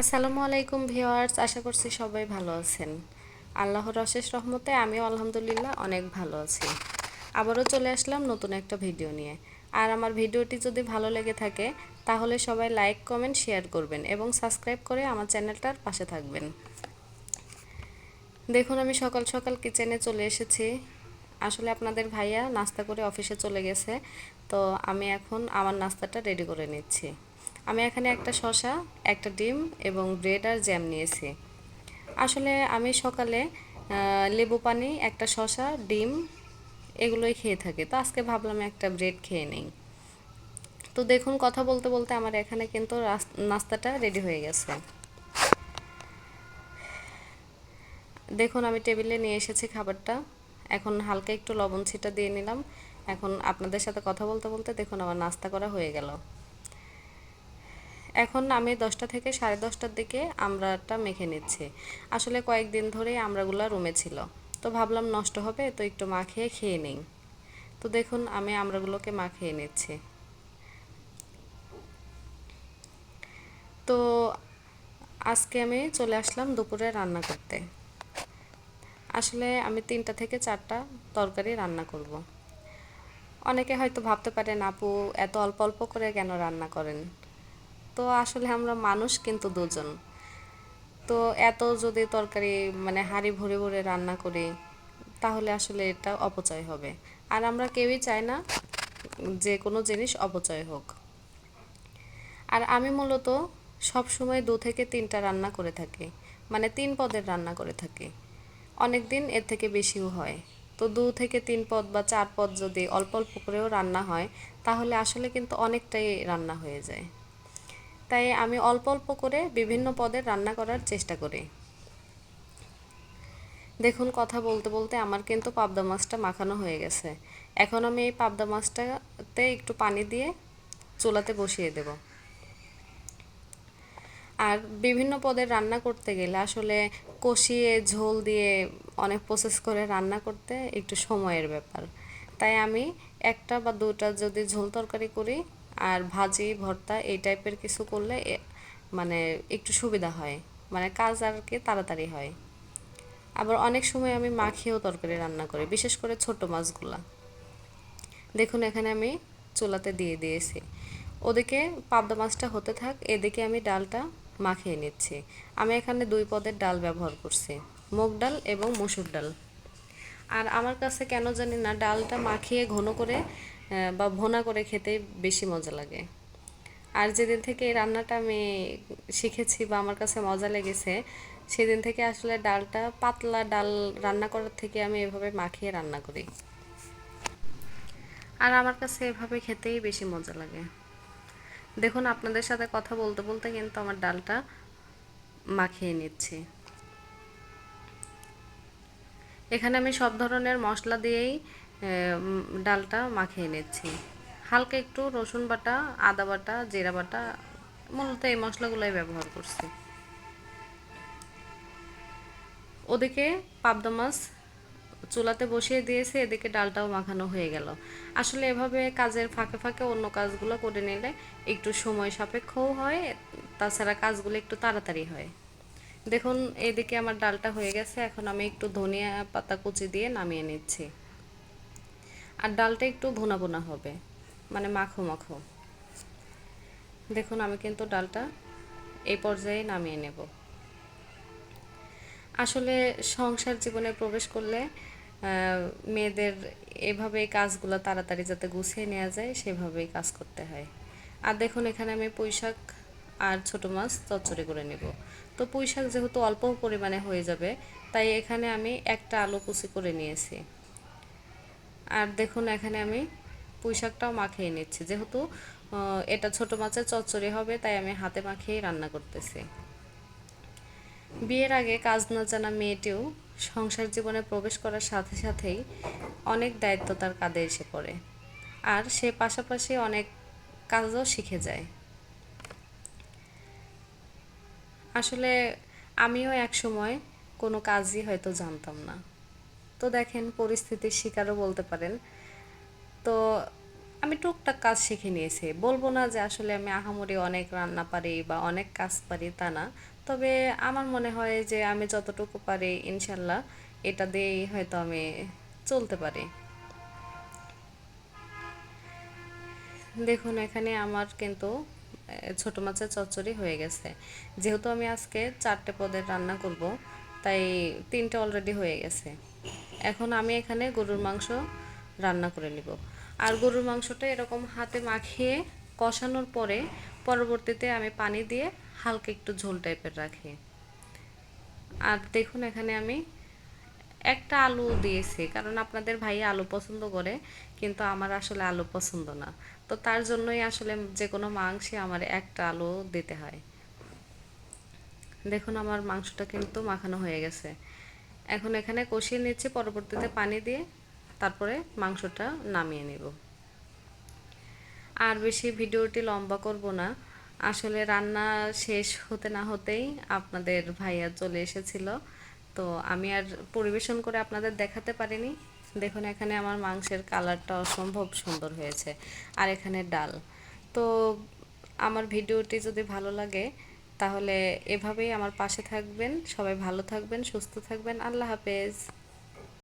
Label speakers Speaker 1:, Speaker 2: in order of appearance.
Speaker 1: আসসালামু আলাইকুম ভিওয়ার্স আশা করছি সবাই ভালো আছেন। আল্লাহর অশেষ রহমতে আমিও আলহামদুলিল্লাহ অনেক ভালো আছি। আবারও চলে আসলাম নতুন একটা ভিডিও নিয়ে। আর আমার ভিডিওটি যদি ভালো লেগে থাকে, তাহলে সবাই লাইক, কমেন্ট, শেয়ার করবেন এবং সাবস্ক্রাইব করে আমার চ্যানেলটার পাশে থাকবেন। দেখুন, আমি সকাল সকাল কিচেনে চলে এসেছি। আসলে আপনাদের ভাইয়া নাস্তা করে অফিসে চলে গেছে, তো আমি এখন আমার নাস্তাটা রেডি করে নিচ্ছি। আমি এখানে একটা শসা, একটা ডিম এবং ব্রেড আর জ্যাম নিয়েছি। আসলে আমি সকালে লেবু পানি, একটা শসা, ডিম এগুলোই খেয়ে থাকি। তো আজকে ভাবলাম একটা ব্রেড খেয়ে নেই। তো দেখুন, কথা বলতে বলতে আমার এখানে কিন্তু নাস্তাটা রেডি হয়ে গেছে। দেখুন, আমি টেবিলে নিয়ে এসেছি খাবারটা। এখন হালকা একটু লবণ ছিটা দিয়ে নিলাম। এখন আপনাদের সাথে কথা বলতে বলতে দেখুন, আমার নাস্তা করা হয়ে গেল। এখন আমি দশটা থেকে সাড়ে দশটার দিকে আমড়াটা মেখে নিচ্ছি। আসলে কয়েকদিন ধরেই আমড়াগুলো রুমে ছিল। তো ভাবলাম নষ্ট হবে, তো একটু মাখিয়ে খেয়ে নিই। তো দেখুন, আমি আমড়াগুলোকে মাখিয়ে নিচ্ছি। তো আজকে আমি চলে আসলাম দুপুরে রান্না করতে। আসলে আমি তিনটা থেকে চারটা তরকারি রান্না করব। অনেকে হয়তো ভাবতে পারেন, আপু, এত অল্প অল্প করে কেন রান্না করেন? তো আসলে আমরা মানুষ কিন্তু দুজন। তো এত যদি তরকারি মানে হাঁড়ি ভরে ভরে রান্না করি, তাহলে আসলে এটা অপচয় হবে। আর আমরা কেউই চাই না যে কোনো জিনিস অপচয় হোক। আর আমি মূলত সব সময় দু থেকে তিনটা রান্না করে থাকি মানে তিন পদের রান্না করে থাকি। অনেক দিন এর থেকে বেশিও হয়। তো দু থেকে তিন পদ বা চার পদ যদি অল্প অল্প করেও রান্না হয়, তাহলে আসলে কিন্তু অনেকটাই রান্না হয়ে যায়। তাই আমি অল্প অল্প করে বিভিন্ন পদের রান্না করার চেষ্টা করি। দেখুন, কথা বলতে বলতে আমার কিন্তু পাবদা মাছটা মাখানো হয়ে গেছে। এখন আমি এই পাবদা মাছটাতে একটু পানি দিয়ে চুলাতে বসিয়ে দেব। আর বিভিন্ন পদের রান্না করতে গেলে আসলে কষিয়ে, ঝোল দিয়ে অনেক প্রসেস করে রান্না করতে একটু সময়ের ব্যাপার। তাই আমি একটা বা দুটা যদি ঝোল তরকারি করি আর ভাজি, ভর্তা এই টাইপের কিছু করলে মানে একটু সুবিধা হয়। মানে কাজ আর কি তাড়াতাড়ি হয়। আবার অনেক সময় আমি মাখিয়েও তরকারি রান্না করি, বিশেষ করে ছোট মাছগুলা। দেখুন, এখানে আমি চুলাতে দিয়ে দিয়েছি। ওদিকে পাবদা মাছটা হতে থাক, এদিকে আমি ডালটা মাখিয়ে নিচ্ছি। আমি এখানে দুই পদের ডাল ব্যবহার করছি, মুগ ডাল এবং মসুর ডাল। আর আমার কাছে কেন জানি না, ডালটা মাখিয়ে ঘন করে বা ভোনা করে খেতে বেশি মজা লাগে। আর যেদিন থেকে এই রান্নাটা আমি শিখেছি বা আমার কাছে মজা লেগেছে, সেদিন থেকে আসলে ডালটা পাতলা ডাল রান্না করার থেকে আমি এভাবে মাখিয়ে রান্না করি। আর আমার কাছে এভাবে খেতেই বেশি মজা লাগে। দেখুন, আপনাদের সাথে কথা বলতে বলতে কিন্তু আমার ডালটা মাখিয়ে নিচ্ছি। এখানে আমি সব ধরনের মশলা দিয়েই ডালটা মাখিয়ে নিচ্ছি। হালকা একটু রসুন বাটা, আদা বাটা, জিরা বাটা, মূলত এই মশলাগুলোই ব্যবহার করছি। ওদিকে পাবদা মাছ চুলাতে বসিয়ে দিয়েছে, এদিকে ডালটাও মাখানো হয়ে গেল। আসলে এভাবে কাজের ফাঁকে ফাঁকে অন্য কাজগুলো করে নিলে একটু সময় সাপেক্ষও হয়, তাছাড়া কাজগুলো একটু তাড়াতাড়ি হয়। দেখুন, এদিকে আমার ডালটা হয়ে গেছে, এখন আমি একটু ধনিয়া পাতা কুচি দিয়ে নামিয়ে নিচ্ছি। আর ডালটা একটু ভুনা ভুনা হবে মানে মাখো মাখো। দেখুন, আমি কিন্তু ডালটা এই পর্যায়ে নামিয়ে নেব। আসলে সংসার জীবনে প্রবেশ করলে মেয়েদের এভাবে কাজগুলো তাড়াতাড়ি যাতে গুছিয়ে নেওয়া যায়, সেভাবেই কাজ করতে হয়। আর দেখুন, এখানে আমি পুঁই শাক আর ছোট মাছ চচ্চড়ি করে নেব। তো পুঁই শাক যেহেতু অল্প পরিমাণে হয়ে যাবে, তাই এখানে আমি একটা আলু কুচি করে নিয়েছি। আর দেখুন, এখানে আমি পুঁই শাকটাও মাখিয়ে নিচ্ছি। যেহেতু এটা ছোট মাছের চচ্চড়ি হবে, তাই আমি হাতে মাখিয়েই রান্না করতেছি। বিয়ের আগে কাজ না জানা মেয়েটিও সংসার জীবনে প্রবেশ করার সাথে সাথেই অনেক দায়িত্ব তার কাঁধে এসে পড়ে। আর সে পাশাপাশি অনেক কাজও শিখে যায়। আসলে, আমিও এক সময় কোনো কাজই হয়তো জানতাম না। তো দেখেন পরিস্থিতির শিকারও বলতে পারেন। তো আমি টুকটাক কাজ শিখে নিয়েছি। বলব না যে আসলে আমি আহামরি অনেক রান্না পারি বা অনেক কাজ পারি তা না। তবে আমার মনে হয় যে আমি যতটুকু পারি ইনশাল্লাহ এটা দিয়েই হয়তো আমি চলতে পারি। দেখুন, এখানে আমার কিন্তু ছোট মাছের চচ্চড়ি হয়ে গেছে। যেহেতু আমি আজকে চারটে পদের রান্না করব, তাই তিনটে অলরেডি হয়ে গেছে। এখন আমি এখানে গরুর মাংস রান্না করে নিব। আর গরুর মাংসটা এরকম হাতে মাখিয়ে কষানোর পরে পরবর্তীতে আমি পানি দিয়ে হালকা একটু ঝোল টাইপের রাখি। আর দেখুন এখানে আমি একটা আলু দিয়েছি, কারণ আপনাদের ভাই আলু পছন্দ করে, কিন্তু আমার আসলে আলু পছন্দ না। তো তার জন্যই আসলে যে কোনো মাংসে আমার একটা আলু দিতে হয়। দেখুন আমার মাংসটা কিন্তু মাখানো হয়ে গেছে। এখন এখানে কষিয়ে নিচ্ছি, পরবর্তীতে পানি দিয়ে তারপরে মাংসটা নামিয়ে নেব। আর বেশি ভিডিওটি লম্বা করব না, আসলে রান্না শেষ হতে না হতেই আপনাদের ভাইয়া চলে এসেছিল। তো আমি আর পরিবেশন করে আপনাদের দেখাতে পারিনি। দেখুন, এখানে আমার মাংসের কালারটা অসম্ভব সুন্দর হয়েছে। আর এখানে ডাল। তো আমার ভিডিওটি যদি ভালো লাগে তাহলে এভাবেই আমার পাশে থাকবেন সবাই ভালো থাকবেন সুস্থ থাকবেন আল্লাহ হাফেজ।